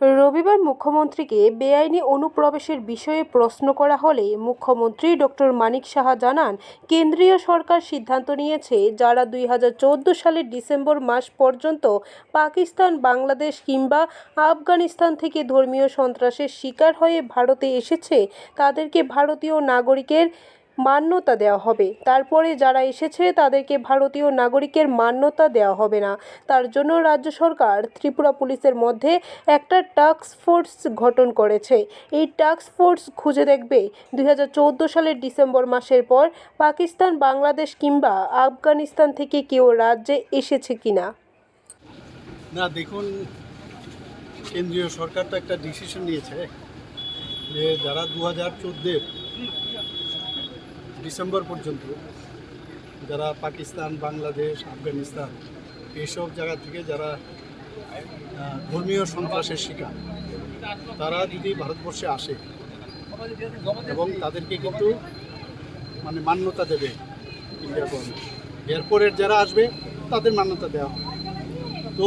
রবিবার মুখ্যমন্ত্রীকে বেআইনি অনুপ্রবেশের বিষয়ে প্রশ্ন করা হলে মুখ্যমন্ত্রী ডক্টর মানিক সাহা জানান, কেন্দ্রীয় সরকার সিদ্ধান্ত নিয়েছে যারা দুই হাজার চোদ্দ সালের ডিসেম্বর মাস পর্যন্ত পাকিস্তান, বাংলাদেশ কিংবা আফগানিস্তান থেকে ধর্মীয় সন্ত্রাসের শিকার হয়ে ভারতে এসেছে, তাদেরকে ভারতীয় নাগরিকের মান্যতা দেওয়া হবে। তারপরে যারা এসেছে, তাদেরকে ভারতীয় নাগরিকের মান্যতা দেওয়া হবে না। তার জন্য রাজ্য সরকার ত্রিপুরা পুলিশের মধ্যে একটা টাস্ক ফোর্স গঠন করেছে। এই টাস্ক ফোর্স খুঁজে দেখবে দুই হাজার চৌদ্দ সালের ডিসেম্বর মাসের পর পাকিস্তান, বাংলাদেশ কিংবা আফগানিস্তান থেকে কেউ রাজ্যে এসেছে কিনা। না, দেখুন, কেন্দ্রীয় সরকার তো একটা ডিসিশন নিয়েছে যে যারা দু হাজার চোদ্দের ডিসেম্বর পর্যন্ত যারা পাকিস্তান, বাংলাদেশ, আফগানিস্তান এইসব জায়গা থেকে যারা ধর্মীয় সন্ত্রাসের শিকার, তারা যদি ভারতবর্ষে আসে এবং তাদেরকে কিন্তু মানে মান্যতা দেবে ইন্ডিয়া গভর্নমেন্ট, এরপরের যারা আসবে তাদের মান্যতা দেওয়া হবে। তো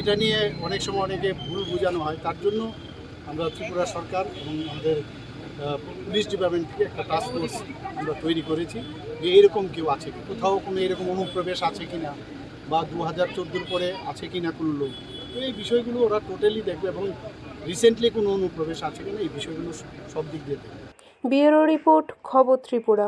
এটা নিয়ে অনেক সময় অনেকে ভুল বোঝানো হয়, তার জন্য আমরা ত্রিপুরা সরকার এবং আমাদের পুলিশ ডিপার্টমেন্ট থেকে একটা টাস্ক ফোর্স আমরা তৈরি করেছি যে এরকম কেউ আছে কি? কোথাও কোনো এরকম অনুপ্রবেশ আছে কি না? বা দু হাজার চোদ্দোর পরে আছে কি না কোনো লোক? তো এই বিষয়গুলো ওরা টোটালি দেখবে এবং রিসেন্টলি কোনো অনুপ্রবেশ আছে কি না, এই বিষয়গুলো সব দিক দিয়ে দেখবে। ব্যুরো রিপোর্ট, খবর ত্রিপুরা।